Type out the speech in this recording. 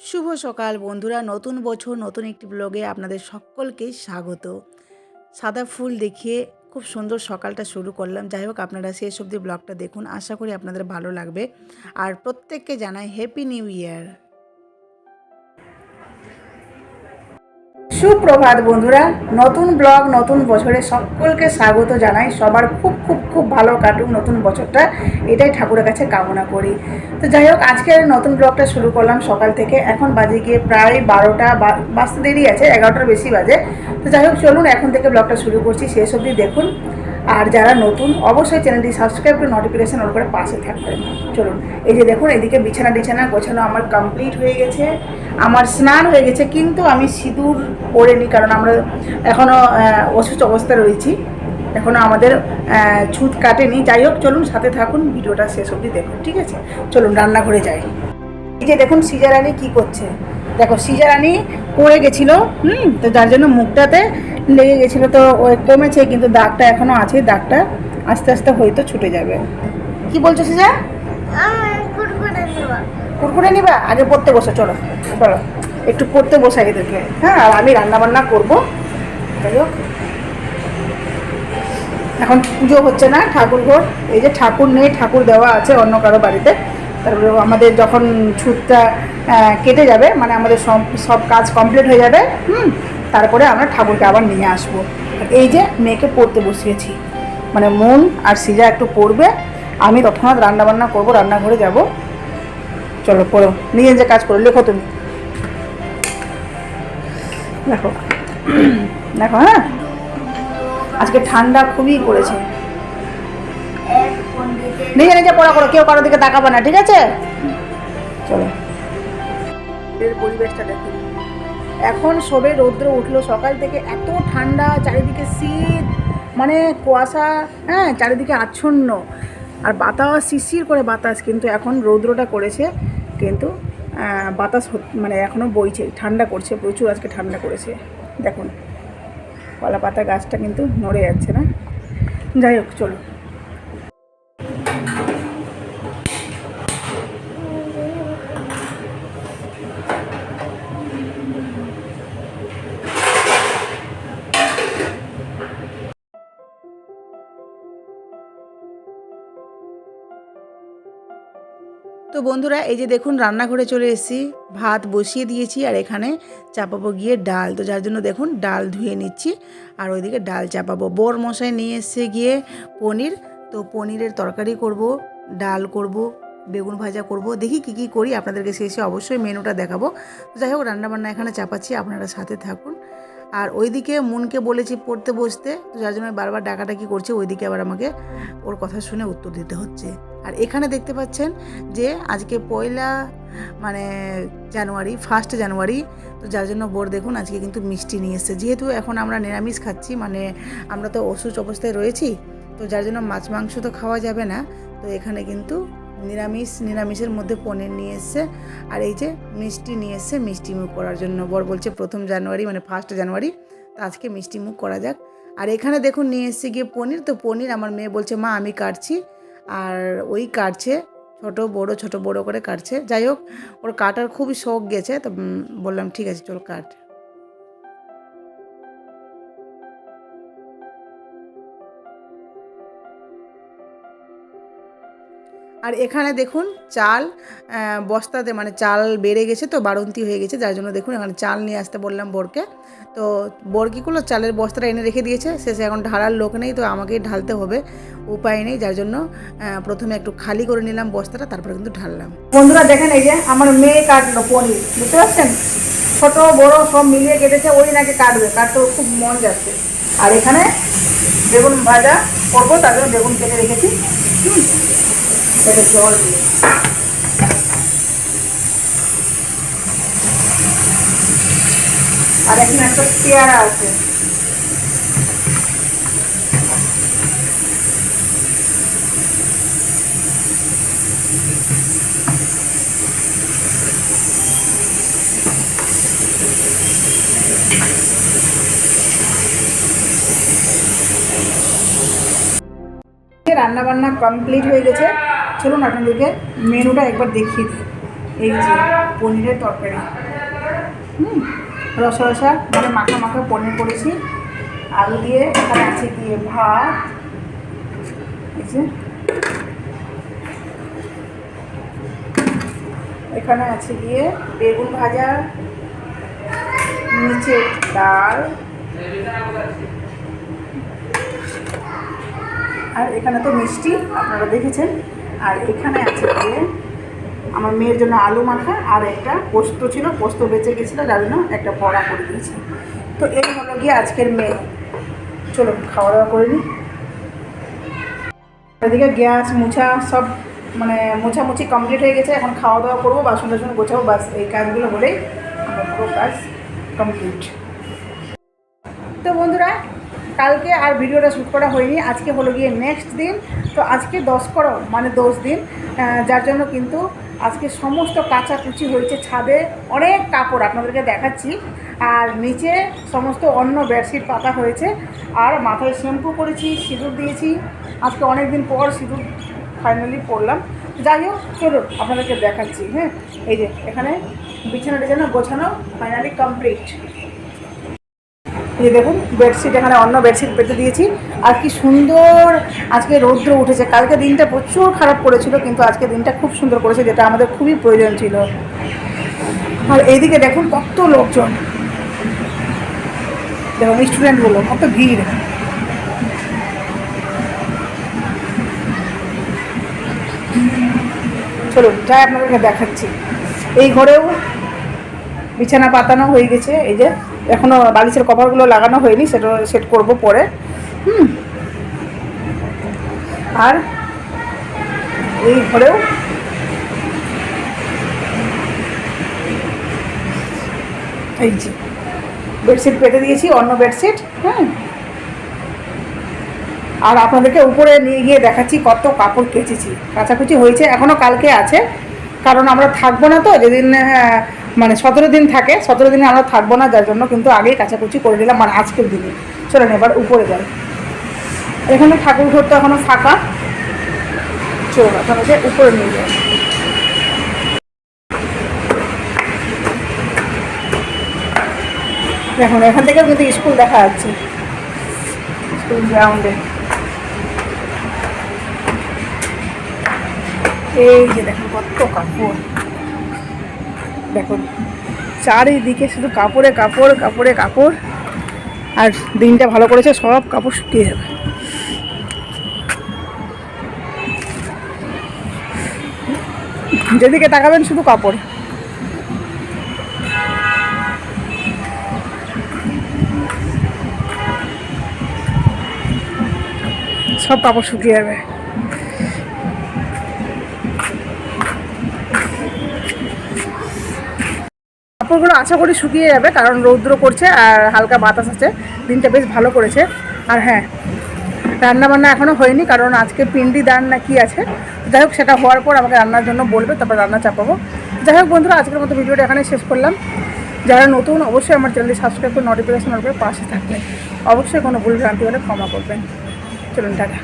শুভ সকাল বন্ধুরা। নতুন বছর, নতুন একটি ব্লগে আপনাদের সকলকে স্বাগত। সাদা ফুল দেখিয়ে খুব সুন্দর সকালটা শুরু করলাম। যাই হোক, আপনারা শেষ অবধি ব্লগটা দেখুন। আশা করি আপনাদের ভালো লাগবে। আর প্রত্যেককে জানাই হ্যাপি নিউ ইয়ার সুপ্রভাত বন্ধুরা, নতুন ব্লগ, নতুন বছরে সকলকে স্বাগত জানাই। সবার খুব খুব খুব ভালো কাটুক নতুন বছরটা। এটাই ঠাকুরের কাছে কামনা করি। তো যাই হোক, আজকে নতুন ব্লগটা শুরু করলাম সকাল থেকে। এখন বাজে গিয়ে প্রায় বারোটা বাঁচতে দেরি আছে, এগারোটার বেশি বাজে। তো যাই হোক, চলুন এখন থেকে ব্লগটা শুরু করছি। শেষ অবধি দেখুন। আর যারা নতুন, অবশ্যই চ্যানেলটি সাবস্ক্রাইব করে নোটিফিকেশান অন করে পাশে থাকবেন। চলুন, এই যে দেখুন, এদিকে বিছানা টিছানা গোছানো আমার কমপ্লিট হয়ে গেছে। আমার স্নান হয়ে গেছে, কিন্তু আমি সিঁদুর পরিনি কারণ আমরা এখনও অসুস্থ অবস্থায় রয়েছি। এখনও আমাদের ছুত কাটেনি। যাই হোক, চলুন সাথে থাকুন, ভিডিওটা শেষ অবধি দেখুন, ঠিক আছে? চলুন, রান্নাঘরে যাই। এই যে দেখুন সিজারানি কি করছে? দেখো সিজারানি পড়ে গেছিল হুম তো যার জন্য মুখটাতে লেগে গেছিল। তো ওই কমেছে কিন্তু দাগটা এখনও আছে দাগটা আস্তে আস্তে হয়তো ছুটে যাবে। কি বলছো সিজা? কুরকুরে নিবা। আগে পড়তে বসো চলো চলো। একটু পড়তে বসাই এদেরকে। হ্যাঁ আর আমি রান্না বান্না করব। যাই হোক। এখন পুজো হচ্ছে না ঠাকুর ঘর। এই যে ঠাকুর নেই ঠাকুর দেওয়া আছে অন্য কারও বাড়িতে। তারপরে আমাদের যখন ছুটটা কেটে যাবে মানে আমাদের সব সব কাজ কমপ্লিট হয়ে যাবে, হুম, তারপরে আমরা ঠাকুরকে আবার নিয়ে আসব। এই যে মেয়েকে পড়তে বসিয়েছি মানে মন আর সিজা একটু পড়বে, আমি তৎক্ষণাৎ রান্না বান্না করব, রান্নাঘরে যাব। চলো, পড়ো নিজে নিজে কাজ করো, লেখো তুমি। দেখো দেখো হ্যাঁ? আজকে ঠান্ডা খুবই করেছে নিজে নিজে পড়া করো, কেউ কারোর দিকে তাকাবে না, ঠিক আছে? চলো। এর পরিবেশটা দেখুন এখন সবে রৌদ্র উঠল, সকাল থেকে এত ঠান্ডা, চারিদিকে শীত মানে কুয়াশা হ্যাঁ চারিদিকে আচ্ছন্ন। আর বাতাস, শিরশির করে বাতাস, কিন্তু এখন রৌদ্রটা করেছে, কিন্তু বাতাস মানে এখনও বইছে, ঠান্ডা করছে, প্রচুর আজকে ঠান্ডা করেছে। দেখুন কলা পাতা গাছটা কিন্তু নড়ে যাচ্ছে না। যাই হোক, চলো। তো বন্ধুরা, এই যে দেখুন, রান্নাঘরে চলে এসেছি। ভাত বসিয়ে দিয়েছি আর এখানে চাপাবো গিয়ে ডাল। তো যার জন্য দেখুন, ডাল ধুয়ে নিচ্ছি আর ওইদিকে ডাল চাপাবো। বর মশাই নিয়ে এসে গিয়ে পনির। তো পনিরের তরকারি করব, ডাল করব, বেগুন ভাজা করব। দেখি কি কি করি, আপনাদেরকে শেষে অবশ্যই মেনুটা দেখাবো। তো যাই হোক, রান্নাবান্না এখানে চাপাচ্ছি, আপনারা সাথে থাকুন। আর ওইদিকে মনকে বলেছি পড়তে বসতে, তো যার জন্য বারবার ডাকাডাকি করছে, ওইদিকে আবার আমাকে ওর কথা শুনে উত্তর দিতে হচ্ছে। আর এখানে দেখতে পাচ্ছেন যে আজকে পয়লা মানে জানুয়ারি ফার্স্ট জানুয়ারি, তো যার জন্য বোর দেখুন আজকে কিন্তু মিষ্টি নিয়ে এসছে। যেহেতু এখন আমরা নিরামিষ খাচ্ছি মানে আমরা তো অসুস্থ অবস্থায় রয়েছি, তো যার জন্য মাছ মাংস তো খাওয়া যাবে না, তো এখানে কিন্তু নিরামিষ, নিরামিষের মধ্যে পনির নিয়ে এসছে। আর এই যে মিষ্টি নিয়ে এসছে, মিষ্টি মুখ করার জন্য। বর বলছে প্রথম জানুয়ারি মানে ফার্স্ট জানুয়ারি, তো আজকে মিষ্টি মুখ করা যাক। আর এখানে দেখুন নিয়ে এসছে গিয়ে পনির। তো পনির আমার মেয়ে বলছে, মা, আমি কাটছি। আর ওই কাটছে, ছোট, বড় ছোট, বড় করে কাটছে। যাই হোক, ওর কাটার খুবই শখ গেছে, তো বললাম, ঠিক আছে, চল কাট। আর এখানে দেখুন চাল বস্তাতে মানে চাল বেড়ে গেছে তো, বাড়ন্তি হয়ে গেছে, যার জন্য দেখুন এখানে চাল নিয়ে আসতে বললাম বোরকে। তো বোর কী করল চালের বস্তাটা এনে রেখে দিয়েছে, শেষে এখন ঢালার লোক নেই, তো আমাকেই ঢালতে হবে, উপায় নেই, যার জন্য প্রথমে একটু খালি করে নিলাম বস্তাটা, তারপরে কিন্তু ঢাললাম। বন্ধুরা দেখেন এই যে আমার মেয়ে কাটলো পনির, বুঝতে পারছেন? ছোট, বড়, সব মিলিয়ে কেটেছে, ওই নাকি কাটবে কাটতে খুব মন যাচ্ছে। আর এখানে বেগুন ভাজা করব তার জন্য বেগুন কেটে রেখেছি। এটা জল দিয়ে আর এখানে একটা পেয়ারা আছে রান্না বান্না কমপ্লিট হয়ে গেছে। চলুন আপনাদেরকে মেনুটা একবার দেখিয়ে দিই। এই যে পনিরের তরকারি। হুম, রসা রসা মানে মাখা মাখা পনির করেছি। আলু দিয়ে, এখানে আছে দিয়ে ভাত। এখানে আছে গিয়ে বেগুন ভাজা নিচে ডাল। আর এখানে তো মিষ্টি, আপনারা দেখেছেন। আর এখানে আছে গিয়ে আমার মেয়ের জন্য আলু মাখা আর একটা পোস্ত ছিল, পোস্ত বেঁচে গেছিল যার জন্য একটা বড়া করে দিয়েছি। তো এই হলো গিয়ে আজকের মেয়ে। চলো খাওয়া দাওয়া করে নিই। এদিকে গ্যাস, মুছা সব মানে মোছামুছি কমপ্লিট হয়ে গেছে, এখন খাওয়া দাওয়া করব, বাসন টাসন গোছাবো, বাস এই কাজগুলো হলেই আমার পুরো কাজ কমপ্লিট তো বন্ধুরা কালকে আর ভিডিওটা শ্যুট করা হয়নি, আজকে হলো গিয়ে নেক্সট দিন, তো আজকে দশ করো মানে দশ দিন যার জন্য কিন্তু আজকে সমস্ত কাচাকুচি হয়েছে ছাদে, অনেক কাপড় আপনাদেরকে দেখাচ্ছি, আর নিচে সমস্ত অন্য বেডশিট পাতা হয়েছে, আর মাথায় শ্যাম্পু করেছি, সিঁদুর দিয়েছি, আজকে অনেক দিন পর সিঁদুর ফাইনালি পরলাম, যাই হোক, চলুন আপনাদেরকে দেখাচ্ছি হ্যাঁ এই যে এখানে বিছানা টিছানা গোছানো ফাইনালি কমপ্লিট এই দেখুন বেডশিট এখানে অন্য বেডশিট পেতে দিয়েছি। আর কি সুন্দর আজকে রৌদ্র উঠেছে। কালকে দিনটা প্রচুর খারাপ করেছিল, কিন্তু আজকে দিনটা খুব সুন্দর করেছে, যেটা আমাদের খুবই প্রয়োজন ছিল। আর এইদিকে দেখুন কত লোকজন। দেখুন স্টুডেন্টগুলো কত ভিড়। চলুন, যাই আপনাদেরকে দেখাচ্ছি। এই ঘরেও বিছানা পাতানো হয়ে গেছে এই যে এখনও বালিশের কভারগুলো লাগানো হয়নি সেটা সেট করব পরে। হুম। আর এই ঘরেও এই যে বেডশিট পেতে দিয়েছি অন্য বেডশিট হ্যাঁ আর আপনাদেরকে উপরে নিয়ে গিয়ে দেখাচ্ছি কত কাপড় কেচেছি। কাচাকুচি হয়েছে এখনও কালকে আছে কারণ আমরা থাকব না তো যেদিন আহ, মানে সতেরো দিন থাকে, সতেরো দিনে আমরা থাকব না, যার জন্য কিন্তু আগেই কাছাকুচি করে দিলাম মানে আজকের দিনে। চলেন এবার উপরে যাই। এখানে ঠাকুর ঘর তো এখনও ফাঁকা। চলুন আপনাদেরকে উপরে নিয়ে যাই। দেখুন এখান থেকেও কিন্তু স্কুল দেখা যাচ্ছে। স্কুল গ্রাউন্ডে। এই যে দেখুন কত কাপড়। দেখুন চারিদিকে শুধু কাপড়ে কাপড় কাপড়ে কাপড়, আর দিনটা ভালো করেছে, সব কাপড় শুকিয়ে যাবে। যেদিকে তাকাবেন শুধু কাপড়। সব কাপড় শুকিয়ে যাবে। কাপড়গুলো আশা করি শুকিয়ে যাবে, কারণ রৌদ্র করছে আর হালকা বাতাস আছে। দিনটা বেশ ভালো করেছে। আর হ্যাঁ রান্না বান্না এখনও হয়নি, কারণ আজকে পিন্ডি দান না কি আছে। যাই হোক, সেটা হওয়ার পর আমাকে রান্নার জন্য বলবে, তারপর রান্না চাপাবো। যাই হোক বন্ধুরা, আজকের মতো ভিডিওটা এখানে শেষ করলাম। যারা নতুন, অবশ্যই আমার চ্যানেলটি সাবস্ক্রাইব করে নোটিফিকেশন করে পাশে থাকবেন। অবশ্যই কোনো ভুল ভ্রান্তি হলে ক্ষমা করবেন। চলুন, টাটা।